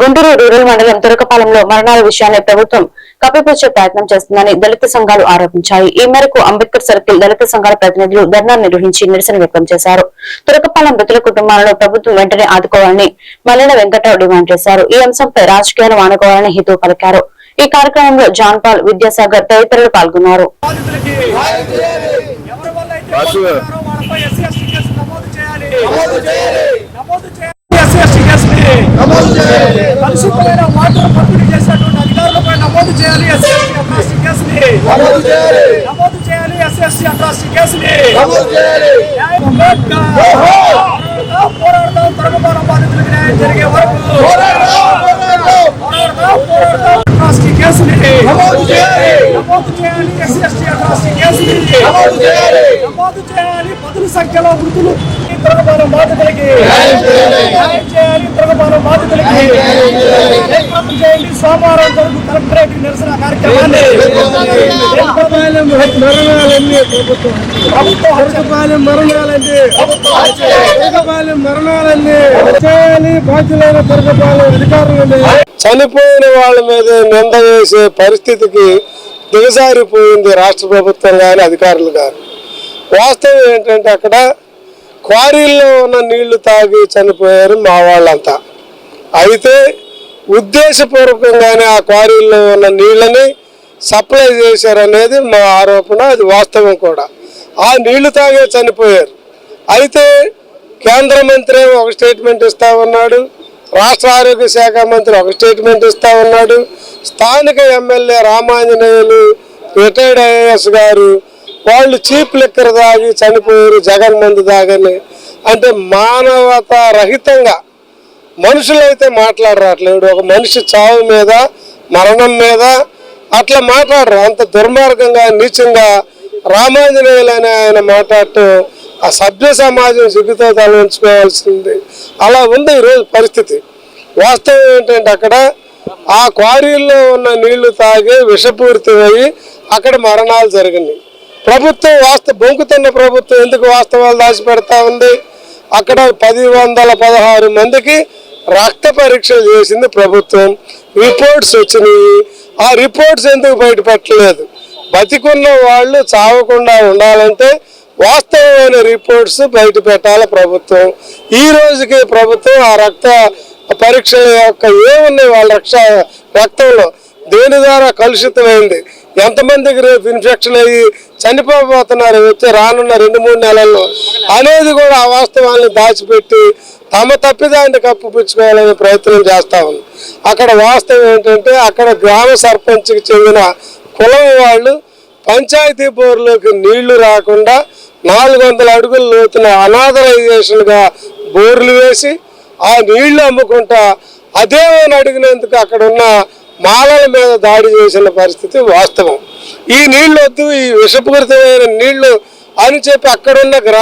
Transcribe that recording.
Guntur rural మండలం తురకపాలెంలో మరణాల విషయాన్ని ప్రభుత్వం కప్పిపుచ్చే ప్రయత్నం చేస్తుందని దళిత సంఘాలు ఆరోపించాయి. ఈ మేరకు అంబేద్కర్ సర్కిల్ దళిత సంఘాల ప్రతినిధులు ధర్నా నిర్వహించి నిరసన వ్యక్తం చేశారు. తురకపాలెం మృతుల కుటుంబాలను ప్రభుత్వం వెంటనే ఆదుకోవాలని మల్లెల వెంకట్రావు డిమాండ్ చేశారు. ఈ అంశంపై రాజకీయాలు వానుకోవాలని హితవు పలికారు. ఈ కార్యక్రమంలో జాన్ పాల్ విద్యాసాగర్ తదితరులు పాల్గొన్నారు. నమోదు చేయాలి. నమోదు చేయాలి. కలుషితమైన వాటర్ పంపిణీ చేసినటువంటి అధికారులపై నమోదు చేయాలి ఎస్సీ ఎస్టీ అట్రాసిటీ కేసుని నమోదు చేయాలి. నమోదు చేయాలి ఎస్సీ ఎస్టీ అట్రాసిటీ కేసుని నమోదు చేయాలి. పోరాడదాం తరగబాల బాధితులకు న్యాయం జరిగే వరకు అట్రాసిటీ కేసుని నమోదు చేయాలి. నమోదు చేయాలి ఎస్సీ ఎస్టీ అట్రాసిటీ కేసుని నమోదు చేయాలి. నమోదు చేయాలి పదుల సంఖ్యలో ఈ త్రగబాల బాధితులకి న్యాయం చేయాలి. న్యాయం చేయాలి సోమవారం జరుగు కలెక్టరేట్ నిరసన కార్యక్రమాన్ని ప్రభుత్వం ప్రభుత్వం హత్య చేయాలి. తురకపాలెం మరణాలన్నీ చేయాలి బాధ్యులైన చనిపోయిన వాళ్ళ మీద నింద వేసే పరిస్థితికి దిగజారిపోయింది రాష్ట్ర ప్రభుత్వం కానీ అధికారులు కానీ వాస్తవం ఏంటంటే అక్కడ క్వారీల్లో ఉన్న నీళ్ళు తాగి చనిపోయారు మా వాళ్ళంతా. అయితే ఉద్దేశపూర్వకంగానే ఆ క్వారీల్లో ఉన్న నీళ్ళని సప్లై చేశారనేది మా ఆరోపణ అది వాస్తవం కూడా. ఆ నీళ్ళు తాగే చనిపోయారు. అయితే కేంద్ర మంత్రి ఒక స్టేట్మెంట్ ఇస్తా ఉన్నాడు రాష్ట్ర ఆరోగ్య శాఖ మంత్రి ఒక స్టేట్మెంట్ ఇస్తా ఉన్నాడు స్థానిక ఎమ్మెల్యే రామాంజనేయులు రిటైర్డ్ ఐఏఎస్ గారు వాళ్ళు చీప్ లిక్కర్ తాగి చనిపోయారు జగన్ మందు తాగని. అంటే మానవత రహితంగా మనుషులైతే మాట్లాడరు మాట్లాడరాట్లేడు. ఒక మనిషి చావు మీద మరణం మీద అట్లా మాట్లాడరు. అంత దుర్మార్గంగా నీచంగా రామాంజనేయులు అని ఆయన మాట్లాడటం ఆ సభ్య సమాజం సిగ్గుతో తలవంచుకోవాల్సింది అలా ఉంది ఈరోజు పరిస్థితి. వాస్తవం ఏంటంటే అక్కడ ఆ క్వారీల్లో ఉన్న నీళ్ళు తాగి విషపూరితమయ్యి అక్కడ మరణాలు జరిగినాయి. ప్రభుత్వం వాస్త బొంకుతున్న ప్రభుత్వం ఎందుకు వాస్తవాలు దాచిపెడతా ఉంది? అక్కడ పది వందల పదహారు మందికి రక్త పరీక్షలు చేసింది ప్రభుత్వం. రిపోర్ట్స్ వచ్చినాయి. ఆ రిపోర్ట్స్ ఎందుకు బయట పెట్టలేదు బతికున్న వాళ్ళు చావకుండా ఉండాలంటే వాస్తవమైన రిపోర్ట్స్ బయట పెట్టాలి ప్రభుత్వం. ఈ రోజుకి ప్రభుత్వం ఆ రక్త పరీక్షల యొక్క ఏమున్నాయి వాళ్ళ రక్ష రక్తంలో? దేని ద్వారా కలుషితమైంది? ఎంతమందికి రేపు ఇన్ఫెక్షన్ అయ్యి చనిపోబోతున్నారు వచ్చే రానున్న రెండు మూడు నెలల్లో అనేది కూడా ఆ వాస్తవాన్ని దాచిపెట్టి తమ తప్పిదాన్ని కప్పిపుచ్చుకోవాలనే ప్రయత్నం చేస్తా ఉంది. అక్కడ వాస్తవం ఏంటంటే అక్కడ గ్రామ సర్పంచ్కి చెందిన కులం వాళ్ళు పంచాయతీ బోర్లోకి నీళ్ళు రాకుండా నాలుగు వందల అడుగులు లోతున అనాథరైజేషన్గా బోర్లు వేసి ఆ నీళ్ళు అమ్ముకుంటా అదేమని అడిగినందుకు అక్కడ ఉన్న మాలల మీద దాడి చేసిన పరిస్థితి వాస్తవం. ఈ నీళ్ళు వద్దు ఈ విషపూరితమైన నీళ్ళు అని చెప్పి అక్కడున్న గ్రామ